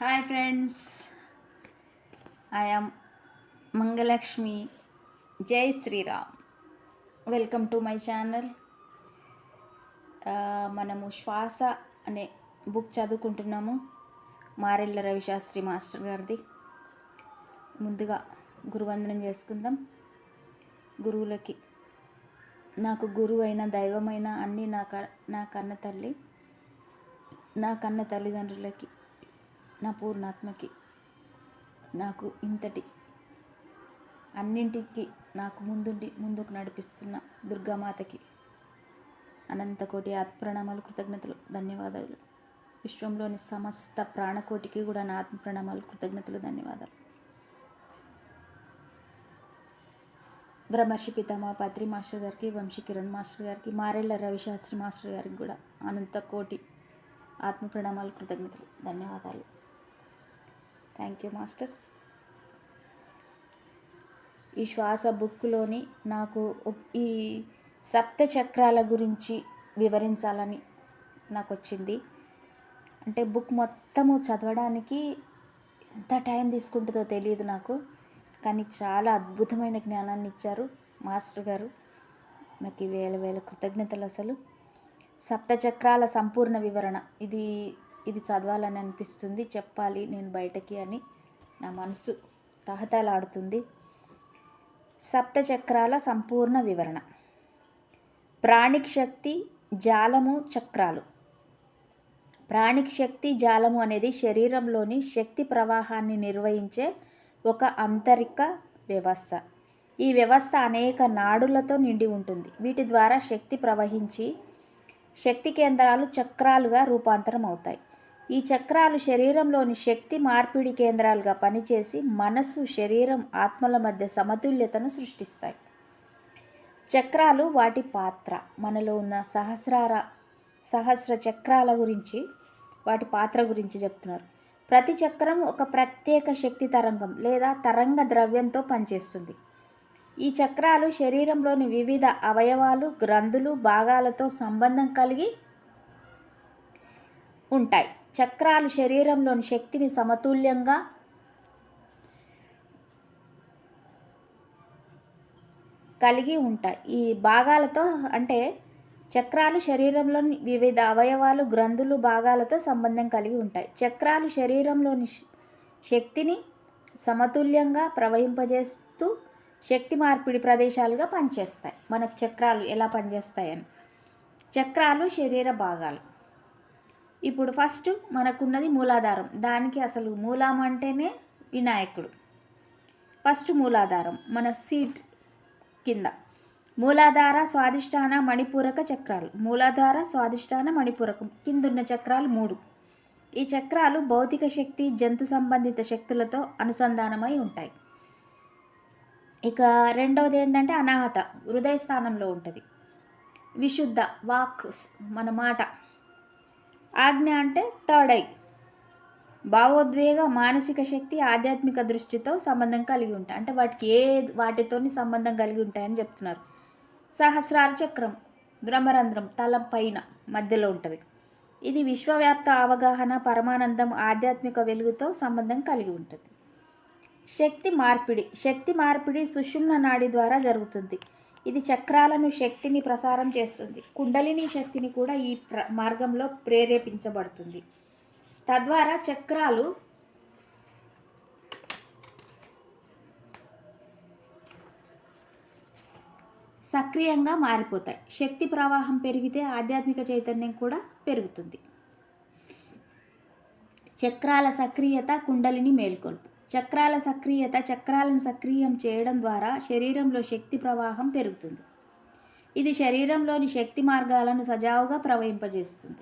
Hi friends I Mangalakshmi జై Sriram welcome to my channel మనము శ్వాస అనే బుక్ చదువుకుంటున్నాము మారెళ్ళ రవిశాస్త్రి మాస్టర్ గారిది ముందుగా గురువందనం చేసుకుందాం గురువులకి నాకు గురువైన దైవమైన అన్నీ నా క నా కన్న తల్లి నా కన్న తల్లిదండ్రులకి నా పూర్ణాత్మకి నాకు ఇంతటి అన్నింటికి నాకు ముందుండి ముందుకు నడిపిస్తున్న దుర్గామాతకి అనంత కోటి ఆత్మప్రణామాలు కృతజ్ఞతలు ధన్యవాదాలు. విశ్వంలోని సమస్త ప్రాణకోటికి కూడా నా ఆత్మప్రణామాలు కృతజ్ఞతలు ధన్యవాదాలు. బ్రహ్మర్షి పితామా పత్రి మాస్టర్ గారికి వంశీ కిరణ్ మాస్టర్ గారికి మారెళ్ళ రవిశాస్త్రి మాస్టర్ గారికి కూడా అనంత కోటి ఆత్మ ప్రణామాలు కృతజ్ఞతలు ధన్యవాదాలు. థ్యాంక్ యూ మాస్టర్స్ ఈ శ్వాస బుక్లోని నాకు ఈ సప్త చక్రాల గురించి వివరించాలని నాకు వచ్చింది అంటే బుక్ మొత్తము చదవడానికి ఎంత టైం తీసుకుంటుందో తెలియదు నాకు కానీ చాలా అద్భుతమైన జ్ఞానాన్ని ఇచ్చారు మాస్టర్ గారు. నాకు ఈ వేల వేల కృతజ్ఞతలు అసలు. సప్తచక్రాల సంపూర్ణ వివరణ ఇది ఇది చదవాలని అనిపిస్తుంది చెప్పాలి నేను బయటకి అని నా మనసు తహతలాడుతుంది సప్తచక్రాల సంపూర్ణ వివరణ. ప్రాణిక్ శక్తి జాలము చక్రాలు. ప్రాణిక్ శక్తి జాలము అనేది శరీరంలోని శక్తి ప్రవాహాన్ని నిర్వహించే ఒక అంతరిక వ్యవస్థ. ఈ వ్యవస్థ అనేక నాడులతో నిండి ఉంటుంది. వీటి ద్వారా శక్తి ప్రవహించి శక్తి కేంద్రాలు చక్రాలుగా రూపాంతరం అవుతాయి ఈ చక్రాలు శరీరంలోని శక్తి మార్పిడి కేంద్రాలుగా పనిచేసి మనసు శరీరం ఆత్మల మధ్య సమతుల్యతను సృష్టిస్తాయి. చక్రాలు వాటి పాత్ర. మనలో ఉన్న సహస్రార సహస్ర చక్రాల గురించి వాటి పాత్ర గురించి చెప్తున్నారు. ప్రతి చక్రం ఒక ప్రత్యేక శక్తి తరంగం లేదా తరంగ ద్రవ్యంతో పనిచేస్తుంది. ఈ చక్రాలు శరీరంలోని వివిధ అవయవాలు గ్రంథులు భాగాలతో సంబంధం కలిగి ఉంటాయి. చక్రాలు శరీరంలోని శక్తిని సమతుల్యంగా కలిగి ఉంటాయి. ఈ భాగాలతో అంటే చక్రాలు శరీరంలోని వివిధ అవయవాలు గ్రంథులు భాగాలతో సంబంధం కలిగి ఉంటాయి. చక్రాలు శరీరంలోని శక్తిని సమతుల్యంగా ప్రవహింపజేస్తూ శక్తి మార్పిడి ప్రదేశాలుగా పనిచేస్తాయి. మనకు చక్రాలు ఎలా పనిచేస్తాయని. చక్రాలు శరీర భాగాలు. ఇప్పుడు ఫస్ట్ మనకున్నది మూలాధారం. దానికి అసలు మూలం అంటేనే వినాయకుడు. ఫస్ట్ మూలాధారం మన సీట్ కింద. మూలాధార స్వాదిష్టాన మణిపూరక చక్రాలు. మూలాధార స్వాదిష్టాన మణిపూరకం కిందున్న చక్రాలు మూడు. ఈ చక్రాలు భౌతిక శక్తి జంతు సంబంధిత శక్తులతో అనుసంధానమై ఉంటాయి. ఇక రెండవది ఏంటంటే అనాహత హృదయ స్థానంలో ఉంటుంది. విశుద్ధ వాక్ మన మాట. ఆజ్ఞ అంటే థర్డ్ ఐ భావోద్వేగ మానసిక శక్తి ఆధ్యాత్మిక దృష్టితో సంబంధం కలిగి ఉంటాయి. అంటే వాటికి ఏ వాటితోని సంబంధం కలిగి ఉంటాయని చెప్తున్నారు. సహస్రార చక్రం బ్రహ్మరంధ్రం తల పైన మధ్యలో ఉంటుంది. ఇది విశ్వవ్యాప్త అవగాహన పరమానందం ఆధ్యాత్మిక వెలుగుతో సంబంధం కలిగి ఉంటుంది. శక్తి మార్పిడి శక్తి మార్పిడి సుషుమ్న నాడి ద్వారా జరుగుతుంది. ఇది చక్రాలను శక్తిని ప్రసారం చేస్తుంది. కుండలిని శక్తిని కూడా ఈ ప్ర మార్గంలో ప్రేరేపించబడుతుంది. తద్వారా చక్రాలు సక్రియంగా మారిపోతాయి. శక్తి ప్రవాహం పెరిగితే ఆధ్యాత్మిక చైతన్యం కూడా పెరుగుతుంది. చక్రాల సక్రియత కుండలిని మేల్కొల్పు. చక్రాల సక్రియత చక్రాలను సక్రియం చేయడం ద్వారా శరీరంలో శక్తి ప్రవాహం పెరుగుతుంది. ఇది శరీరంలోని శక్తి మార్గాలను సజావుగా ప్రవహింపజేస్తుంది.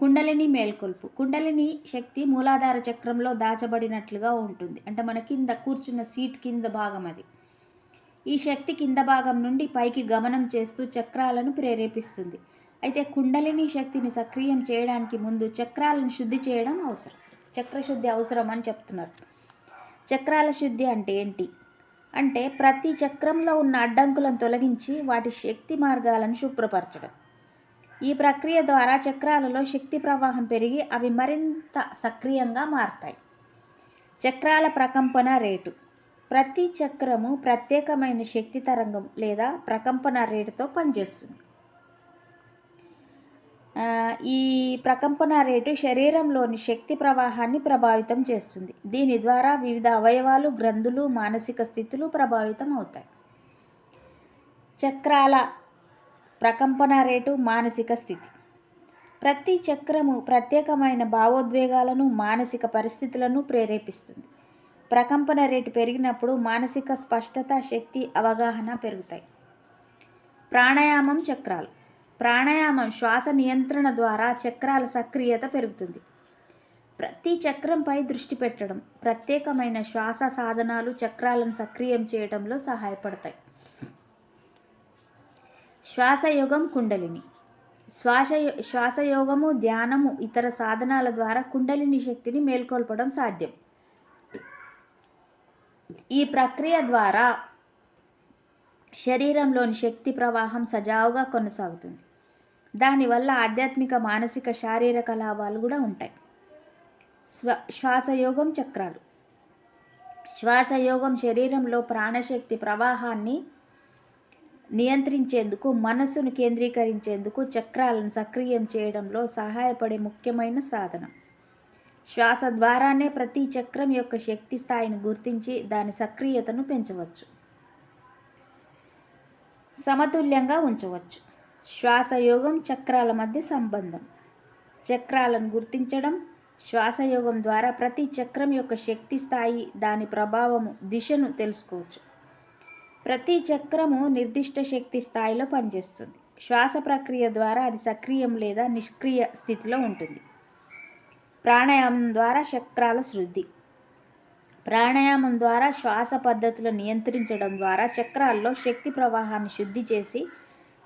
కుండలిని మేల్కొల్పు. కుండలిని శక్తి మూలాధార చక్రంలో దాచబడినట్లుగా ఉంటుంది. అంటే మన కింద కూర్చున్న సీట్ కింద భాగం అది. ఈ శక్తి కింద భాగం నుండి పైకి గమనం చేస్తూ చక్రాలను ప్రేరేపిస్తుంది. అయితే కుండలిని శక్తిని సక్రియం చేయడానికి ముందు చక్రాలను శుద్ధి చేయడం అవసరం. చక్రశుద్ధి అవసరం అని చెప్తున్నారు. చక్రాల శుద్ధి అంటే ఏంటి? అంటే ప్రతి చక్రంలో ఉన్న అడ్డంకులను తొలగించి వాటి శక్తి మార్గాలను శుభ్రపరచడం. ఈ ప్రక్రియ ద్వారా చక్రాలలో శక్తి ప్రవాహం పెరిగి అవి మరింత సక్రియంగా మారతాయి. చక్రాల ప్రకంపన రేటు. ప్రతి చక్రము ప్రత్యేకమైన శక్తి తరంగం లేదా ప్రకంపన రేటుతో పనిచేస్తుంది. ఈ ప్రకంపన రేటు శరీరంలోని శక్తి ప్రవాహాన్ని ప్రభావితం చేస్తుంది. దీని ద్వారా వివిధ అవయవాలు గ్రంథులు మానసిక స్థితులు ప్రభావితం అవుతాయి. చక్రాల ప్రకంపన రేటు మానసిక స్థితి. ప్రతి చక్రము ప్రత్యేకమైన భావోద్వేగాలను మానసిక పరిస్థితులను ప్రేరేపిస్తుంది. ప్రకంపన రేటు పెరిగినప్పుడు మానసిక స్పష్టత శక్తి అవగాహన పెరుగుతాయి. ప్రాణాయామం చక్రాలు. ప్రాణాయామం శ్వాస నియంత్రణ ద్వారా చక్రాల సక్రియత పెరుగుతుంది. ప్రతి చక్రంపై దృష్టి పెట్టడం ప్రత్యేకమైన శ్వాస సాధనాలు చక్రాలను సక్రియం చేయడంలో సహాయపడతాయి. శ్వాసయోగం కుండలిని. శ్వాస శ్వాసయోగము ధ్యానము ఇతర సాధనాల ద్వారా కుండలిని శక్తిని మేల్కొల్పడం సాధ్యం. ఈ ప్రక్రియ ద్వారా శరీరంలోని శక్తి ప్రవాహం సజావుగా కొనసాగుతుంది. దానివల్ల ఆధ్యాత్మిక మానసిక శారీరక లాభాలు కూడా ఉంటాయి. స్వ శ్వాసయోగం చక్రాలు. శ్వాసయోగం శరీరంలో ప్రాణశక్తి ప్రవాహాన్ని నియంత్రించేందుకు మనస్సును కేంద్రీకరించేందుకు చక్రాలను సక్రియం చేయడంలో సహాయపడే ముఖ్యమైన సాధనం. శ్వాస ద్వారానే ప్రతి చక్రం యొక్క శక్తి స్థాయిని గుర్తించి దాని సక్రియతను పెంచవచ్చు. సమతుల్యంగా ఉంచవచ్చు. శ్వాసయోగం చక్రాల మధ్య సంబంధం. చక్రాలను గుర్తించడం శ్వాసయోగం ద్వారా ప్రతి చక్రం యొక్క శక్తి స్థాయి దాని ప్రభావము దిశను తెలుసుకోవచ్చు. ప్రతి చక్రము నిర్దిష్ట శక్తి స్థాయిలో పనిచేస్తుంది. శ్వాస ప్రక్రియ ద్వారా అది సక్రియం లేదా నిష్క్రియ స్థితిలో ఉంటుంది. ప్రాణాయామం ద్వారా చక్రాల శుద్ధి. ప్రాణాయామం ద్వారా శ్వాస పద్ధతులను నియంత్రించడం ద్వారా చక్రాల్లో శక్తి ప్రవాహాన్ని శుద్ధి చేసి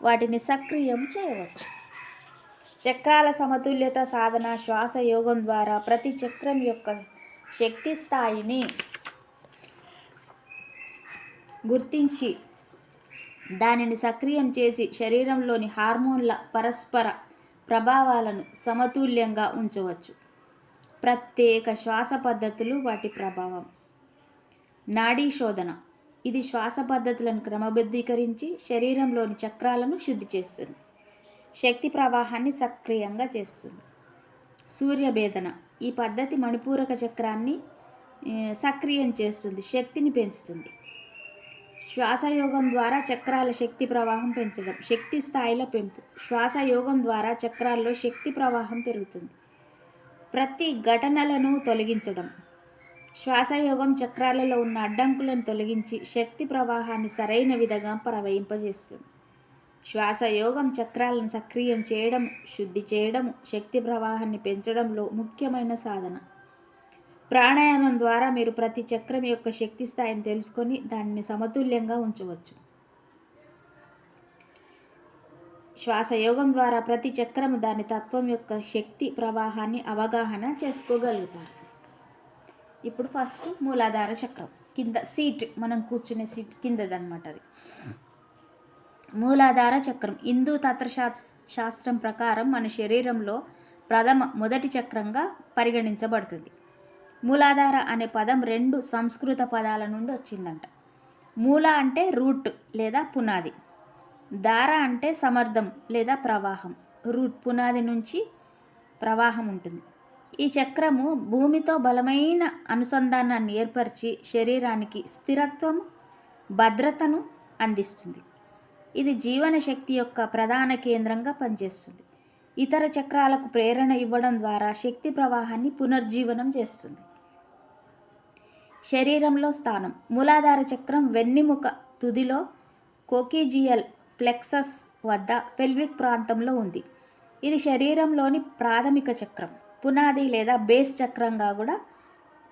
వాటిని సక్రియం చేయవచ్చు. చక్రాల సమతుల్యత సాధన శ్వాస యోగం ద్వారా ప్రతి చక్రం యొక్క శక్తి స్థాయిని గుర్తించి దానిని సక్రియం చేసి శరీరంలోని హార్మోన్ల పరస్పర ప్రభావాలను సమతుల్యంగా ఉంచవచ్చు. ప్రత్యేక శ్వాస పద్ధతులు వాటి ప్రభావం. నాడీ శోధన. ఇది శ్వాస పద్ధతులను క్రమబద్ధీకరించి శరీరంలోని చక్రాలను శుద్ధి చేస్తుంది. శక్తి ప్రవాహాన్ని సక్రియంగా చేస్తుంది. సూర్యభేదన ఈ పద్ధతి మణిపూరక చక్రాన్ని సక్రియం చేస్తుంది శక్తిని పెంచుతుంది. శ్వాసయోగం ద్వారా చక్రాల శక్తి ప్రవాహం పెంచడం శక్తి స్థాయిల పెంపు. శ్వాసయోగం ద్వారా చక్రాల్లో శక్తి ప్రవాహం పెరుగుతుంది. ప్రతి ఘటనలను తొలగించడం శ్వాసయోగం చక్రాలలో ఉన్న అడ్డంకులను తొలగించి శక్తి ప్రవాహాన్ని సరైన విధంగా ప్రవహింపజేస్తుంది. శ్వాసయోగం చక్రాలను సక్రియం చేయడం శుద్ధి చేయడం శక్తి ప్రవాహాన్ని పెంచడంలో ముఖ్యమైన సాధన. ప్రాణాయామం ద్వారా మీరు ప్రతి చక్రం యొక్క శక్తి స్థాయిని తెలుసుకొని దానిని సమతుల్యంగా ఉంచవచ్చు. శ్వాసయోగం ద్వారా ప్రతి చక్రము దాని తత్వం యొక్క శక్తి ప్రవాహాన్ని అవగాహన చేసుకోగలుగుతారు. ఇప్పుడు ఫస్ట్ మూలాధార చక్రం. కింద సీట్ మనం కూర్చునే సీట్ కిందదనమాట అది. మూలాధార చక్రం. హిందూ తత్వశాస్ శాస్త్రం ప్రకారం మన శరీరంలో ప్రథమ మొదటి చక్రంగా పరిగణించబడుతుంది. మూలాధార అనే పదం రెండు సంస్కృత పదాల నుండి వచ్చిందంట. మూల అంటే రూట్ లేదా పునాది. దార అంటే సమర్థం లేదా ప్రవాహం. రూట్ పునాది నుంచి ప్రవాహం ఉంటుంది. ఈ చక్రము భూమితో బలమైన అనుసంధానాన్ని ఏర్పరిచి శరీరానికి స్థిరత్వం భద్రతను అందిస్తుంది. ఇది జీవన శక్తి యొక్క ప్రధాన కేంద్రంగా పనిచేస్తుంది. ఇతర చక్రాలకు ప్రేరణ ఇవ్వడం ద్వారా శక్తి ప్రవాహాన్ని పునర్జీవనం చేస్తుంది. శరీరంలో స్థానం మూలాధార చక్రం వెన్నెముక తుదిలో కోకిజియల్ ప్లెక్సస్ వద్ద పెల్విక్ ప్రాంతంలో ఉంది. ఇది శరీరంలోని ప్రాథమిక చక్రం. పునాది లేదా బేస్ చక్రంగా కూడా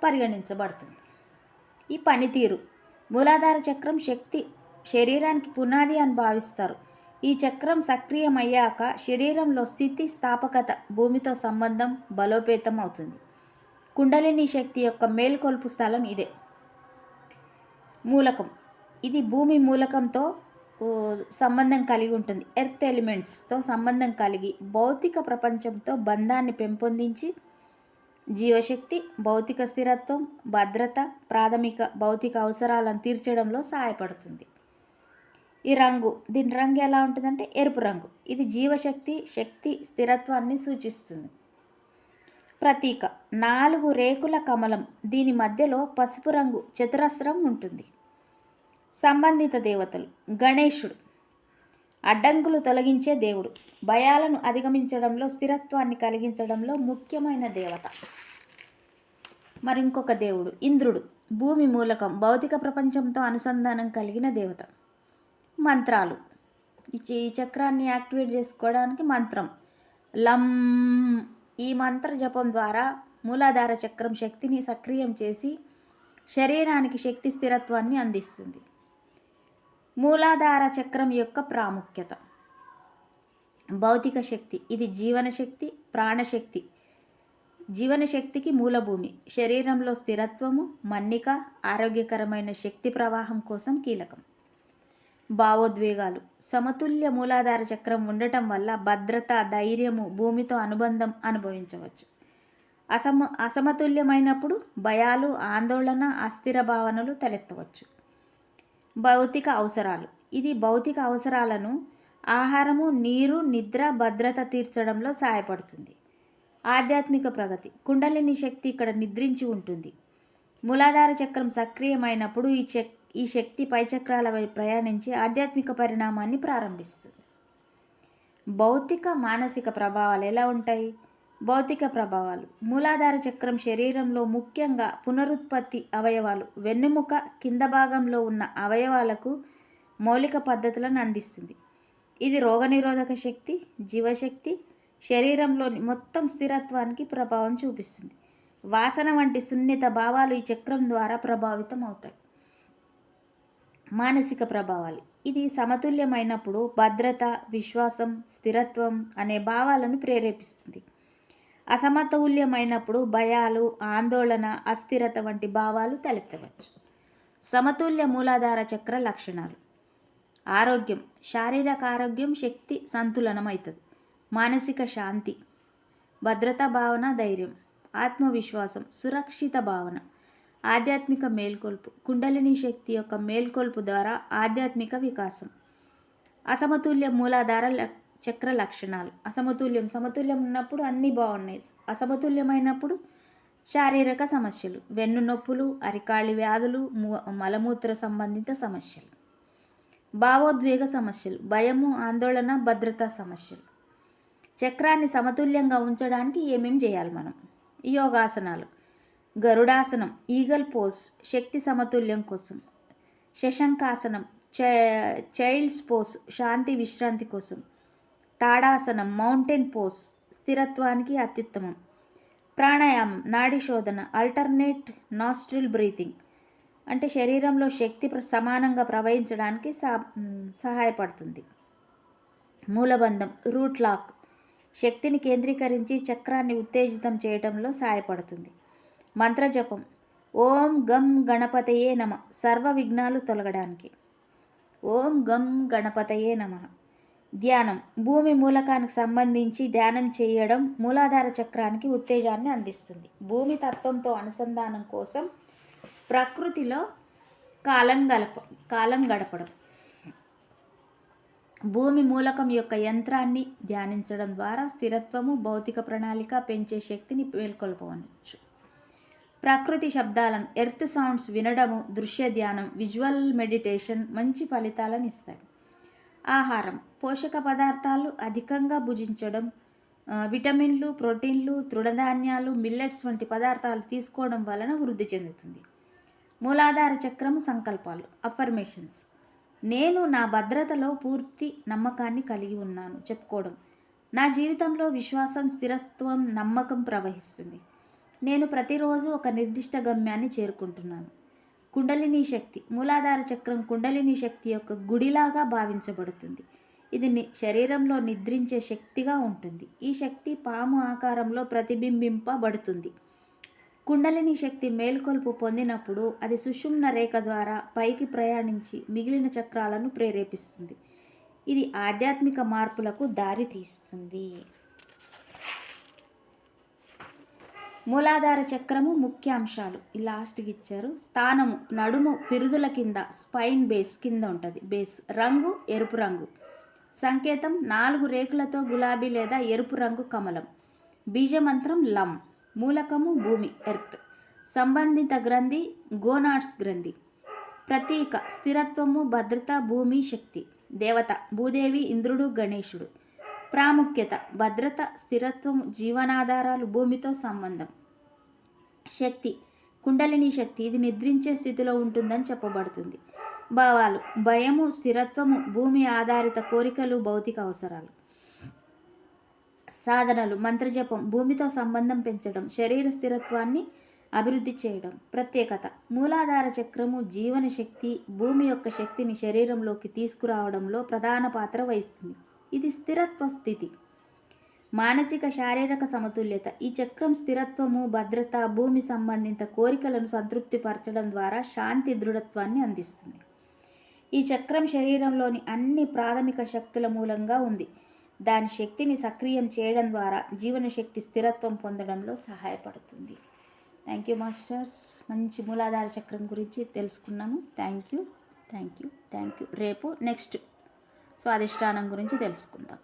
పరిగణించబడుతుంది. ఈ పనితీరు మూలాధార చక్రం శక్తి శరీరానికి పునాది అని భావిస్తారు. ఈ చక్రం సక్రియమయ్యాక శరీరంలో స్థితి స్థాపకత భూమితో సంబంధం బలోపేతం అవుతుంది. కుండలిని శక్తి యొక్క మేల్కొల్పు స్థలం ఇదే. మూలకం ఇది భూమి మూలకంతో సంబంధం కలిగి ఉంటుంది. ఎర్త్ ఎలిమెంట్స్తో సంబంధం కలిగి భౌతిక ప్రపంచంతో బంధాన్ని పెంపొందించి జీవశక్తి భౌతిక స్థిరత్వం భద్రత ప్రాథమిక భౌతిక అవసరాలను తీర్చడంలో సహాయపడుతుంది. ఈ రంగు దీని రంగు ఎలా ఉంటుందంటే ఎరుపు రంగు. ఇది జీవశక్తి శక్తి స్థిరత్వాన్ని సూచిస్తుంది. ప్రతీక నాలుగు రేకుల కమలం. దీని మధ్యలో పసుపు రంగు చతురస్రం ఉంటుంది. సంబంధిత దేవతలు. గణేశుడు. అడ్డంకులు తొలగించే దేవుడు. భయాలను అధిగమించడంలో స్థిరత్వాన్ని కలిగించడంలో ముఖ్యమైన దేవత. మరి ఇంకొక దేవుడు. ఇంద్రుడు. భూమి మూలకం భౌతిక ప్రపంచంతో అనుసంధానం కలిగిన దేవత. మంత్రాలు. ఈ ఈ చక్రాన్ని యాక్టివేట్ చేసుకోవడానికి మంత్రం. లం. ఈ మంత్ర జపం ద్వారా మూలాధార చక్రం శక్తిని సక్రియం చేసి శరీరానికి శక్తి స్థిరత్వాన్ని అందిస్తుంది. మూలాధార చక్రం యొక్క ప్రాముఖ్యత. భౌతిక శక్తి ఇది జీవన శక్తి ప్రాణశక్తి. జీవన శక్తికి మూలభూమి శరీరంలో స్థిరత్వము మన్నిక ఆరోగ్యకరమైన శక్తి ప్రవాహం కోసం కీలకం. భావోద్వేగాలు సమతుల్య మూలాధార చక్రం ఉండటం వల్ల భద్రత ధైర్యము భూమితో అనుబంధం అనుభవించవచ్చు. అసమ అసమతుల్యమైనప్పుడు భయాలు ఆందోళన అస్థిర భావనలు తలెత్తవచ్చు. భౌతిక అవసరాలు. ఇది భౌతిక అవసరాలను ఆహారము నీరు నిద్ర భద్రత తీర్చడంలో సహాయపడుతుంది. ఆధ్యాత్మిక ప్రగతి. కుండలిని శక్తి ఇక్కడ నిద్రించి ఉంటుంది. మూలాధార చక్రం సక్రియమైనప్పుడు ఈ చక్ ఈ శక్తి పై వైపు ప్రయాణించి ఆధ్యాత్మిక పరిణామాన్ని ప్రారంభిస్తుంది. భౌతిక మానసిక ప్రభావాలు ఎలా ఉంటాయి? భౌతిక ప్రభావాలు. మూలాధార చక్రం శరీరంలో ముఖ్యంగా పునరుత్పత్తి అవయవాలు. వెన్నెముక కింద భాగంలో ఉన్న అవయవాలకు మౌలిక పద్ధతులను అందిస్తుంది. ఇది రోగనిరోధక శక్తి జీవశక్తి శరీరంలోని మొత్తం స్థిరత్వానికి ప్రభావం చూపిస్తుంది. వాసన వంటి సున్నిత భావాలు ఈ చక్రం ద్వారా ప్రభావితం అవుతాయి. మానసిక ప్రభావాలు. ఇది సమతుల్యమైనప్పుడు భద్రత విశ్వాసం స్థిరత్వం అనే భావాలను ప్రేరేపిస్తుంది. అసమతుల్యమైనప్పుడు భయాలు ఆందోళన అస్థిరత వంటి భావాలు తలెత్తవచ్చు. సమతుల్య మూలాధార చక్ర లక్షణాలు. ఆరోగ్యం. శారీరక ఆరోగ్యం శక్తి సంతులనమవుతుంది మానసిక శాంతి. భద్రతా భావన ధైర్యం. ఆత్మవిశ్వాసం. సురక్షిత భావన. ఆధ్యాత్మిక మేల్కొల్పు. కుండలిని శక్తి యొక్క మేల్కొల్పు ద్వారా ఆధ్యాత్మిక వికాసం. అసమతుల్య మూలాధార చక్ర లక్షణాలు. అసమతుల్యం. సమతుల్యం ఉన్నప్పుడు అన్నీ బాగున్నాయి. అసమతుల్యమైనప్పుడు శారీరక సమస్యలు. వెన్ను నొప్పులు అరికాళి వ్యాధులు మలమూత్ర సంబంధిత సమస్యలు. భావోద్వేగ సమస్యలు. భయము ఆందోళన భద్రతా సమస్యలు. చక్రాన్ని సమతుల్యంగా ఉంచడానికి ఏమేం చేయాలి మనం? యోగాసనాలు. గరుడాసనం. Eagle pose. శక్తి సమతుల్యం కోసం. శశంకాసనం. చైల్డ్స్ పోస్ శాంతి విశ్రాంతి కోసం. తాడాసనం మౌంటైన్ పోస్ స్థిరత్వానికి అత్యుత్తమం. ప్రాణాయామం నాడి శోధన ఆల్టర్నేట్ నాస్ట్రిల్ బ్రీతింగ్ అంటే శరీరంలో శక్తి సమానంగా ప్రవహించడానికి సా సహాయపడుతుంది. మూలబంధం రూట్ లాక్ శక్తిని కేంద్రీకరించి చక్రాన్ని ఉత్తేజితం చేయడంలో సహాయపడుతుంది. మంత్రజపం ఓం గం గణపతయే నమ సర్వ విఘ్నాలు తొలగడానికి. ఓం గం గణపతయే నమ. ధ్యానం. భూమి మూలకానికి సంబంధించి ధ్యానం చేయడం మూలాధార చక్రానికి ఉత్తేజాన్ని అందిస్తుంది. భూమి తత్వంతో అనుసంధానం కోసం ప్రకృతిలో కాలం గడప కాలం గడపడం. భూమి మూలకం యొక్క యంత్రాన్ని ధ్యానించడం ద్వారా స్థిరత్వము భౌతిక ప్రణాళిక పెంచే శక్తిని మేల్కొల్పవచ్చు ప్రకృతి శబ్దాలను ఎర్త్ సౌండ్స్ వినడము దృశ్య ధ్యానం విజువల్ మెడిటేషన్ మంచి ఫలితాలను ఇస్తాయి. ఆహారం. పోషక పదార్థాలు అధికంగా భుజించడం విటమిన్లు ప్రోటీన్లు తృణధాన్యాలు మిల్లెట్స్ వంటి పదార్థాలు తీసుకోవడం వలన వృద్ధి చెందుతుంది. మూలాధార చక్రము సంకల్పాలు అఫర్మేషన్స్ నేను నా భద్రతలో పూర్తి నమ్మకాన్ని కలిగి ఉన్నాను చెప్పుకోవడం. నా జీవితంలో విశ్వాసం స్థిరత్వం నమ్మకం ప్రవహిస్తుంది. నేను ప్రతిరోజు ఒక నిర్దిష్ట గమ్యాన్ని చేరుకుంటున్నాను. కుండలిని శక్తి మూలాధార చక్రం కుండలిని శక్తి యొక్క గుడిలాగా భావించబడుతుంది. ఇది శరీరంలో నిద్రించే శక్తిగా ఉంటుంది. ఈ శక్తి పాము ఆకారంలో ప్రతిబింబింపబడుతుంది. కుండలిని శక్తి మేల్కొల్పు పొందినప్పుడు అది సుషుమ్న రేఖ ద్వారా పైకి ప్రయాణించి మిగిలిన చక్రాలను ప్రేరేపిస్తుంది. ఇది ఆధ్యాత్మిక మార్పులకు దారి తీస్తుంది మూలాధార చక్రము ముఖ్య అంశాలు. ఈ లాస్ట్కి ఇచ్చారు. స్థానము నడుము పిరుదుల కింద స్పైన్ బేస్ కింద ఉంటుంది. బేస్ రంగు ఎరుపు రంగు. సంకేతం నాలుగు రేకులతో గులాబీ లేదా ఎరుపు రంగు కమలం. బీజమంత్రం లం. మూలకము భూమి ఎర్త్ సంబంధిత గ్రంథి గోనాట్స్ గ్రంథి. ప్రతీక స్థిరత్వము భద్రత భూమి శక్తి. దేవత భూదేవి ఇంద్రుడు గణేశుడు. ప్రాముఖ్యత భద్రత స్థిరత్వం జీవనాధారాలు భూమితో సంబంధం. శక్తి కుండలిని శక్తి ఇది నిద్రించే స్థితిలో ఉంటుందని చెప్పబడుతుంది. భావాలు భయము స్థిరత్వము భూమి ఆధారిత కోరికలు భౌతిక అవసరాలు. సాధనలు మంత్రజపం భూమితో సంబంధం పెంచడం శరీర స్థిరత్వాన్ని అభివృద్ధి చేయడం. ప్రత్యేకత మూలాధార చక్రము జీవన శక్తి భూమి యొక్క శక్తిని శరీరంలోకి తీసుకురావడంలో ప్రధాన పాత్ర వహిస్తుంది. ఇది స్థిరత్వ స్థితి. మానసిక శారీరక సమతుల్యత ఈ చక్రం స్థిరత్వము భద్రత భూమి సంబంధిత కోరికలను సంతృప్తిపరచడం ద్వారా శాంతి దృఢత్వాన్ని అందిస్తుంది. ఈ చక్రం శరీరంలోని అన్ని ప్రాథమిక శక్తుల మూలంగా ఉంది. దాని శక్తిని సక్రియం చేయడం ద్వారా జీవనశక్తి స్థిరత్వం పొందడంలో సహాయపడుతుంది. థ్యాంక్ యూ మాస్టర్స్ మంచి మూలాధార చక్రం గురించి తెలుసుకున్నాము. Thank you thank you thank you రేపు నెక్స్ట్ స్వాదిష్టానం గురించి తెలుసుకుందాం.